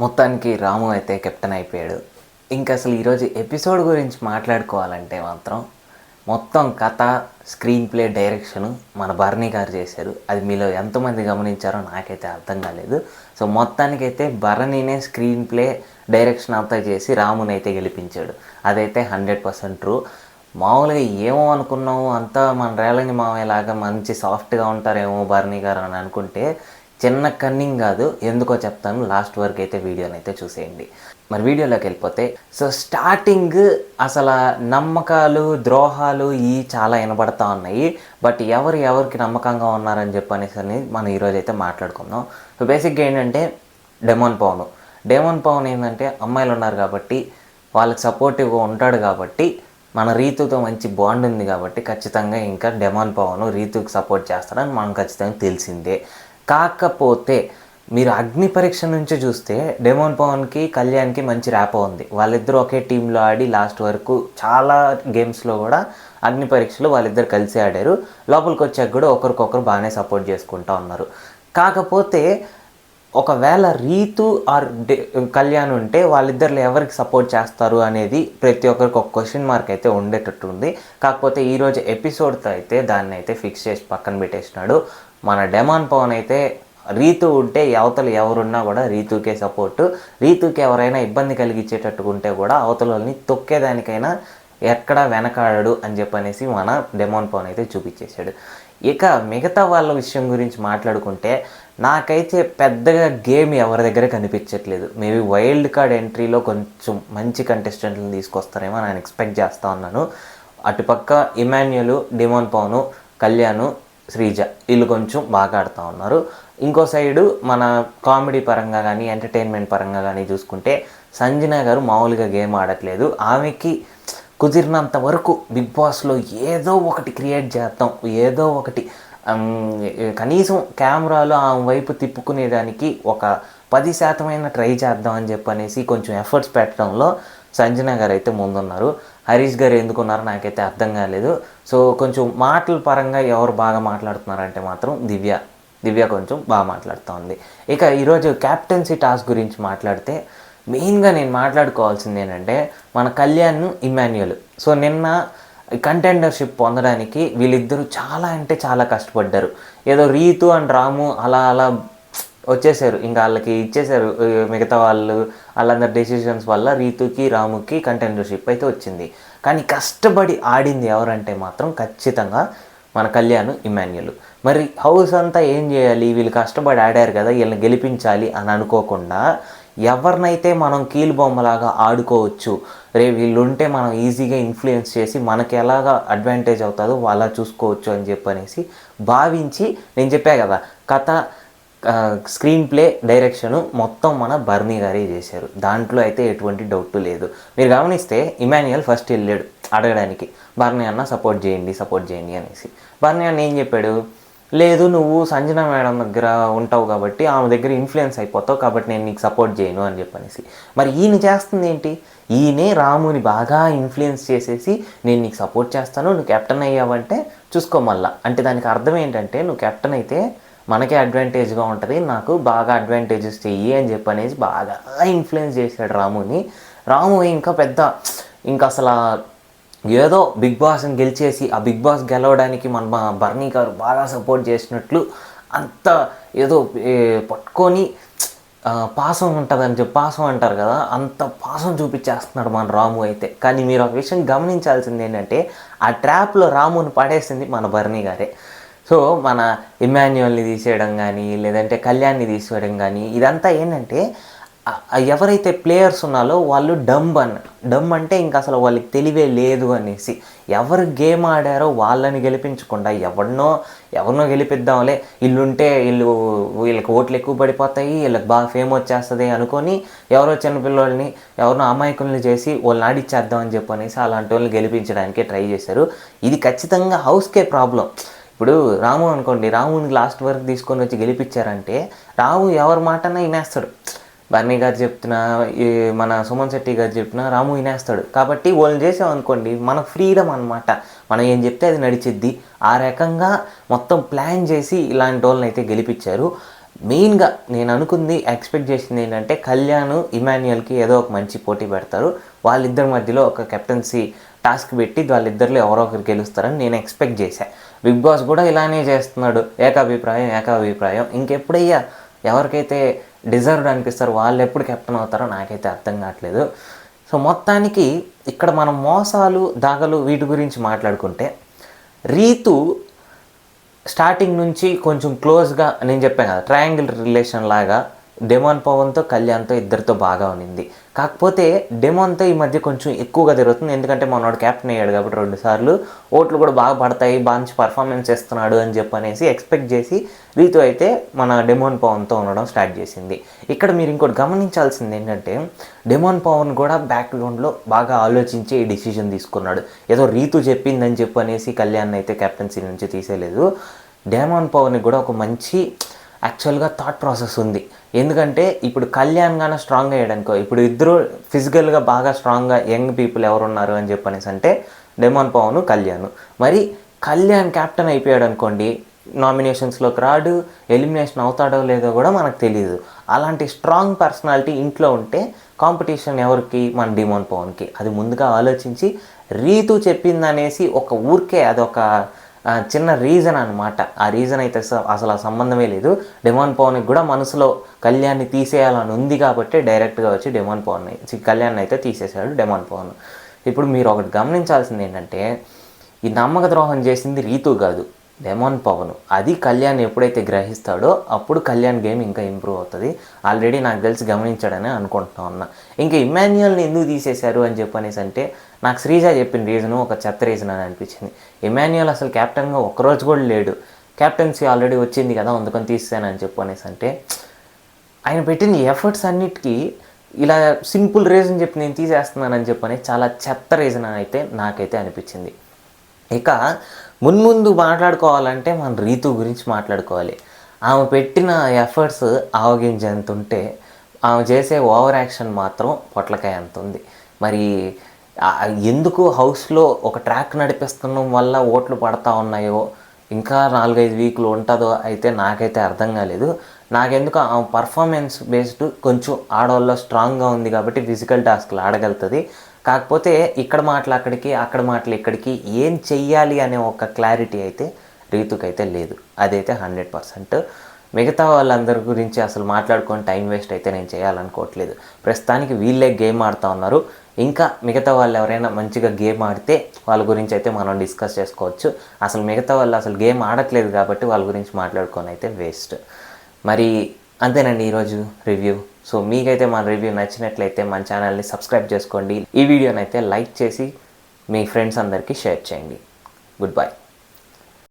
మొత్తానికి రాము అయితే కెప్టెన్ అయిపోయాడు. ఇంకా అసలు ఈరోజు ఎపిసోడ్ గురించి మాట్లాడుకోవాలంటే మాత్రం మొత్తం కథ స్క్రీన్ ప్లే డైరెక్షన్ మన భరణి గారు చేశారు. అది మీలో ఎంతమంది గమనించారో నాకైతే అర్థం కాలేదు. సో మొత్తానికైతే భరణినే స్క్రీన్ ప్లే డైరెక్షన్ అంతా చేసి రాముని అయితే గెలిపించాడు. అదైతే హండ్రెడ్ పర్సెంట్ ట్రూ. మామూలుగా ఏమో అనుకున్నాము అంతా మన రేలంగి మామయ్యలాగా మంచి సాఫ్ట్గా ఉంటారేమో భరణి గారు అని అనుకుంటే చిన్న కన్నింగ్ కాదు ఎందుకో చెప్తాను. లాస్ట్ వరకు అయితే వీడియోని అయితే చూసేయండి. మరి వీడియోలోకి వెళ్ళిపోతే సో స్టార్టింగ్ అసలు నమ్మకాలు ద్రోహాలు ఈ చాలా వినబడతా ఉన్నాయి. బట్ ఎవరు ఎవరికి నమ్మకంగా ఉన్నారని చెప్పనేసి మనం ఈరోజు అయితే మాట్లాడుకుందాం. సో బేసిక్గా ఏంటంటే డెమోన్ పవన్ డెమోన్ పవన్ ఏంటంటే అమ్మాయిలు ఉన్నారు కాబట్టి వాళ్ళకి సపోర్టివ్గా ఉంటాడు కాబట్టి మన రీతుతో మంచి బాండ్ ఉంది కాబట్టి ఖచ్చితంగా ఇంకా డెమాన్ పవన్ రీతుకి సపోర్ట్ చేస్తాడని మనం ఖచ్చితంగా తెలిసిందే. కాకపోతే మీరు అగ్ని పరీక్ష నుంచి చూస్తే డెమోన్ పవన్కి కళ్యాణ్కి మంచి ర్యాపో ఉంది వాళ్ళిద్దరూ ఒకే టీంలో ఆడి లాస్ట్ వరకు చాలా గేమ్స్లో కూడా అగ్ని పరీక్షలు వాళ్ళిద్దరు కలిసి ఆడారు. లోపలికి వచ్చాక కూడా ఒకరికొకరు బాగానే సపోర్ట్ చేసుకుంటా ఉన్నారు. కాకపోతే ఒకవేళ రీతు ఆర్ డే కళ్యాణ్ ఉంటే వాళ్ళిద్దరిలో ఎవరికి సపోర్ట్ చేస్తారు అనేది ప్రతి ఒక్కరికి ఒక క్వశ్చన్ మార్క్ అయితే ఉండేటట్టు ఉంది కాకపోతే ఈరోజు ఎపిసోడ్తో అయితే దాన్ని అయితే ఫిక్స్ చేసి పక్కన పెట్టేసినాడు. మన డెమాన్ పవన్ అయితే రీతు ఉంటే అవతలు ఎవరున్నా కూడా రీతుకే సపోర్ట్. రీతుకి ఎవరైనా ఇబ్బంది కలిగించేటట్టుగా ఉంటే కూడా అవతలని తొక్కేదానికైనా ఎక్కడ వెనకాడడు అని చెప్పనేసి మన డెమాన్ పవన్ అయితే చూపించేశాడు. ఇక మిగతా వాళ్ళ విషయం గురించి మాట్లాడుకుంటే నాకైతే పెద్దగా గేమ్ ఎవరి దగ్గర కనిపించట్లేదు. మేబీ వైల్డ్ కార్డ్ ఎంట్రీలో కొంచెం మంచి కంటెస్టెంట్లను తీసుకొస్తారేమో నేను ఎక్స్పెక్ట్ చేస్తా ఉన్నాను. అటుపక్క ఇమాన్యులు డిమాన్ పవను కళ్యాణ్ శ్రీజ. వీళ్ళు కొంచెం బాగా ఆడుతూ ఉన్నారు. ఇంకో సైడు మన కామెడీ పరంగా కానీ ఎంటర్టైన్మెంట్ పరంగా కానీ చూసుకుంటే సంజన గారు మామూలుగా గేమ్ ఆడట్లేదు. ఆమెకి కుదిరినంత వరకు బిగ్ బాస్లో ఏదో ఒకటి క్రియేట్ చేద్దాం. ఏదో ఒకటి కనీసం కెమెరాలో ఆమె వైపు తిప్పుకునేదానికి ఒక పది శాతమైన ట్రై చేద్దాం అని చెప్పనేసి కొంచెం ఎఫర్ట్స్ పెట్టడంలో సంజన గారు అయితే ముందున్నారు. హరీష్ గారు ఎందుకున్నారో నాకైతే అర్థం కాలేదు. సో కొంచెం మాటల పరంగా ఎవరు బాగా మాట్లాడుతున్నారంటే మాత్రం దివ్య. దివ్య కొంచెం బాగా మాట్లాడుతూ ఉంది ఇక ఈరోజు క్యాప్టెన్సీ టాస్క్ గురించి మాట్లాడితే మెయిన్గా నేను మాట్లాడుకోవాల్సింది ఏంటంటే మన కళ్యాణ్ ఇమాన్యుయల్ సో నిన్న కంటెండర్షిప్ పొందడానికి వీళ్ళిద్దరూ చాలా అంటే చాలా కష్టపడ్డారు. ఏదో రీతు అండ్ రాము అలా అలా వచ్చేసారు. ఇంకా వాళ్ళకి ఇచ్చేసారు మిగతా వాళ్ళు వాళ్ళందరి డెసిషన్స్ వల్ల రీతుకి రాముకి కంటెండర్షిప్ అయితే వచ్చింది. కానీ కష్టపడి ఆడింది ఎవరంటే మాత్రం ఖచ్చితంగా మన కళ్యాణ్ ఇమాన్యుల్. మరి హౌస్ అంతా ఏం చేయాలి? వీళ్ళు కష్టపడి ఆడారు కదా వీళ్ళని గెలిపించాలి అని అనుకోకుండా ఎవరినైతే మనం కీలుబొమ్మలాగా ఆడుకోవచ్చు రే వీళ్ళు ఉంటే మనం ఈజీగా ఇన్ఫ్లుయెన్స్ చేసి మనకి ఎలాగా అడ్వాంటేజ్ అవుతుందో అలా చూసుకోవచ్చు అని చెప్పనేసి భావించి నేను చెప్పా కదా కథ స్క్రీన్ ప్లే డైరెక్షను మొత్తం మన బర్నీ గారే చేశారు. దాంట్లో అయితే ఎటువంటి డౌట్ లేదు. మీరు గమనిస్తే ఇమాన్యుయల్ ఫస్ట్ వెళ్ళాడు అడగడానికి. బర్నీ అన్న సపోర్ట్ చేయండి సపోర్ట్ చేయండి అనేసి. బర్నీ అన్న ఏం చెప్పాడు? లేదు నువ్వు సంజన మేడం దగ్గర ఉంటావు కాబట్టి ఆమె దగ్గర ఇన్ఫ్లుయెన్స్ అయిపోతావు కాబట్టి నేను నీకు సపోర్ట్ చేయను అని చెప్పనేసి. మరి ఈయన చేస్తుంది ఏంటి? ఈయనే రాముని బాగా ఇన్ఫ్లుయెన్స్ చేసేసి నేను నీకు సపోర్ట్ చేస్తాను నువ్వు కెప్టెన్ అయ్యావంటే చూసుకో మళ్ళా. అంటే దానికి అర్థం ఏంటంటే నువ్వు కెప్టెన్ అయితే మనకే అడ్వాంటేజ్గా ఉంటుంది నాకు బాగా అడ్వాంటేజెస్ చెయ్యి అని చెప్పనేసి బాగా ఇన్ఫ్లుయెన్స్ చేశాడు రాముని. రాము ఇంకా పెద్ద ఇంకా అసలు ఏదో బిగ్ బాస్ని గెలిచేసి ఆ బిగ్ బాస్ గెలవడానికి మన మా బర్నీ గారు బాగా సపోర్ట్ చేసినట్లు అంత ఏదో పట్టుకొని పాసం ఉంటుందని చెప్పి పాసం అంటారు కదా అంత పాసం చూపించేస్తున్నాడు మన రాము అయితే. కానీ మీరు ఒక విషయం గమనించాల్సింది ఏంటంటే ఆ ట్రాప్లో రాముని పడేసింది మన బర్నీ గారే. సో మన ఇమాన్యువల్ని తీసేయడం కానీ లేదంటే కళ్యాణ్ని తీసేయడం కానీ ఇదంతా ఏంటంటే ఎవరైతే ప్లేయర్స్ ఉన్నాలో వాళ్ళు డంబ్ అన్న డమ్ అంటే ఇంకా అసలు వాళ్ళకి తెలివే లేదు అనేసి. ఎవరు గేమ్ ఆడారో వాళ్ళని గెలిపించకుండా ఎవరినో ఎవరినో గెలిపిద్దాంలే. వీళ్ళుంటే వీళ్ళు వీళ్ళకి ఓట్లు ఎక్కువ పడిపోతాయి వీళ్ళకి బాగా ఫేమ్ వచ్చేస్తుంది అనుకొని ఎవరో చిన్నపిల్లల్ని ఎవరినో అమాయకుల్ని చేసి వాళ్ళని ఆడిచ్చేద్దామని చెప్పి చెప్పనేసి అలాంటి వాళ్ళని గెలిపించడానికి ట్రై చేశారు. ఇది ఖచ్చితంగా హౌస్కే ప్రాబ్లం. ఇప్పుడు రాము అనుకోండి రాముని లాస్ట్ వరకు తీసుకొని వచ్చి గెలిపించారంటే రాము ఎవరి మాటన వినేస్తాడు. బన్నీ గారు చెప్తున్నా మన సుమన్ శెట్టి గారు చెప్పినా రాము వినేస్తాడు. కాబట్టి వాళ్ళని చేసాం అనుకోండి మన ఫ్రీడమ్ అనమాట మనం ఏం చెప్తే అది నడిచిద్ది. ఆ రకంగా మొత్తం ప్లాన్ చేసి ఇలాంటి వాళ్ళని అయితే గెలిపించారు. మెయిన్గా నేను అనుకుంది ఎక్స్పెక్ట్ చేసింది ఏంటంటే కళ్యాణ్ ఇమాన్యుయల్కి ఏదో ఒక మంచి పోటీ పెడతారు. వాళ్ళిద్దరి మధ్యలో ఒక కెప్టెన్సీ టాస్క్ పెట్టి వాళ్ళిద్దరిలో ఎవరో ఒకరు గెలుస్తారని నేను ఎక్స్పెక్ట్ చేశాను బిగ్ బాస్ కూడా ఇలానే చేస్తున్నాడు. ఏకాభిప్రాయం ఏకాభిప్రాయం. ఇంకెప్పుడయ్యా ఎవరికైతే డిజర్వ్డ్ అనిపిస్తారో వాళ్ళు ఎప్పుడు కెప్టెన్ అవుతారో నాకైతే అర్థం కావట్లేదు. సో మొత్తానికి ఇక్కడ మనం మోసాలు దాగలు వీటి గురించి మాట్లాడుకుంటే రీతు స్టార్టింగ్ నుంచి కొంచెం క్లోజ్గా నేను చెప్పాను కదా ట్రయాంగిల్ రిలేషన్ లాగా డెమాన్ పవన్తో కళ్యాణ్తో ఇద్దరితో బాగా ఉన్నింది కాకపోతే డెమాన్తో ఈ మధ్య కొంచెం ఎక్కువగా జరుగుతుంది. ఎందుకంటే మనోడు క్యాప్టెన్ అయ్యాడు కాబట్టి రెండు సార్లు ఓట్లు కూడా బాగా పడతాయి మంచి పర్ఫార్మెన్స్ చేస్తున్నాడు అని చెప్పనేసి ఎక్స్పెక్ట్ చేసి రీతు అయితే మన డెమోన్ పవన్తో ఉండడం స్టార్ట్ చేసింది. ఇక్కడ మీరు ఇంకోటి గమనించాల్సింది ఏంటంటే డెమోన్ పవన్ కూడా బ్యాక్గ్రౌండ్లో బాగా ఆలోచించి ఈ డిసిజన్ తీసుకున్నాడు. ఏదో రీతు చెప్పిందని చెప్పనేసి కళ్యాణ్ అయితే కెప్టెన్సీ నుంచి తీసేయలేదు డెమోన్ పవన్ కూడా ఒక మంచి యాక్చువల్గా థాట్ ప్రాసెస్ ఉంది. ఎందుకంటే ఇప్పుడు కళ్యాణ్ గాన స్ట్రాంగ్ అయ్యాడనుకో ఇప్పుడు ఇద్దరు ఫిజికల్గా బాగా స్ట్రాంగ్గా యంగ్ పీపుల్ ఎవరు ఉన్నారు అని చెప్పనేసి అంటే డెమాన్ పవన్ కళ్యాణ్ మరి కళ్యాణ్ క్యాప్టెన్ అయిపోయాడు అనుకోండి నామినేషన్స్లోకి రాడు ఎలిమినేషన్ అవుతాడో లేదో కూడా మనకు తెలియదు అలాంటి స్ట్రాంగ్ పర్సనాలిటీ ఇంట్లో ఉంటే కాంపిటీషన్ ఎవరికి? మన డిమోన్ పవన్కి అది ముందుగా ఆలోచించి రీతు చెప్పిందనేసి ఒక ఊరికే అదొక చిన్న రీజన్ అనమాట ఆ రీజన్ అయితే అసలు ఆ సంబంధమే లేదు. డెమాన్ పవన్కి కూడా మనసులో కళ్యాణ్ని తీసేయాలని ఉంది కాబట్టి డైరెక్ట్గా వచ్చి డెమాన్ పవన్ కళ్యాణ్ అయితే తీసేశాడు డెమాన్ పవన్ ఇప్పుడు మీరు ఒకటి గమనించాల్సింది ఏంటంటే ఈ నమ్మక ద్రోహం చేసింది రీతు కాదు. డెమోన్ పవన్. అది కళ్యాణ్ ఎప్పుడైతే గ్రహిస్తాడో అప్పుడు కళ్యాణ్ గేమ్ ఇంకా ఇంప్రూవ్ అవుతుంది. ఆల్రెడీ నాకు తెలిసి గమనించాడని అనుకుంటున్నా ఉన్నా. ఇంకా ఇమాన్యుయల్ని ఎందుకు తీసేశారు అని చెప్పనేసి అంటే నాకు శ్రీజ చెప్పిన రీజను ఒక చెత్త రీజన్ అని అనిపించింది. ఇమాన్యుయల్ అసలు కెప్టెన్గా ఒక్కరోజు కూడా లేడు. కెప్టెన్సీ ఆల్రెడీ వచ్చింది కదా అందుకని తీసానని చెప్పనేసి అంటే ఆయన పెట్టిన ఎఫర్ట్స్ అన్నిటికీ ఇలా సింపుల్ రీజన్ చెప్పి నేను తీసేస్తున్నానని చెప్పని చాలా చెత్త రీజన్ అని అయితే నాకైతే అనిపించింది. ఇక మున్ముందు మాట్లాడుకోవాలంటే మన రీతు గురించి మాట్లాడుకోవాలి. ఆమె పెట్టిన ఎఫర్ట్స్ ఆవగించేంత ఉంటే ఆమె చేసే ఓవర్ యాక్షన్ మాత్రం పొట్లకాయ అంత ఉంది. మరి ఎందుకు హౌస్లో ఒక ట్రాక్ నడిపిస్తున్నాం వల్ల ఓట్లు పడతా ఉన్నాయో ఇంకా నాలుగైదు వీక్లు ఉంటుందో అయితే నాకైతే అర్థం కాలేదు. నాకెందుకు ఆ పర్ఫార్మెన్స్ బేస్డ్ కొంచెం ఆడవాళ్ళలో స్ట్రాంగ్గా ఉంది కాబట్టి ఫిజికల్ టాస్క్లు ఆడగలుగుతుంది. కాకపోతే ఇక్కడ మాటలు అక్కడికి అక్కడ మాటలు ఇక్కడికి ఏం చెయ్యాలి అనే ఒక క్లారిటీ అయితే రీతుకైతే లేదు. అదైతే హండ్రెడ్ పర్సెంట్ మిగతా వాళ్ళందరి గురించి అసలు మాట్లాడుకొని టైం వేస్ట్ అయితే నేను చేయాలనుకోవట్లేదు. ప్రస్తుతానికి వీళ్ళే గేమ్ ఆడుతూ ఉన్నారు. ఇంకా మిగతా వాళ్ళు ఎవరైనా మంచిగా గేమ్ ఆడితే వాళ్ళ గురించి అయితే మనం డిస్కస్ చేసుకోవచ్చు. అసలు మిగతా వాళ్ళు అసలు గేమ్ ఆడట్లేదు కాబట్టి వాళ్ళ గురించి మాట్లాడుకొని అయితే వేస్ట్ మరి అంతేనండి ఈరోజు రివ్యూ సో మీకైతే మన రివ్యూ నచ్చినట్లయితే మన ఛానల్ని సబ్స్క్రైబ్ చేసుకోండి. ఈ వీడియోనైతే అయితే లైక్ చేసి మీ ఫ్రెండ్స్ అందరికీ షేర్ చేయండి. Good bye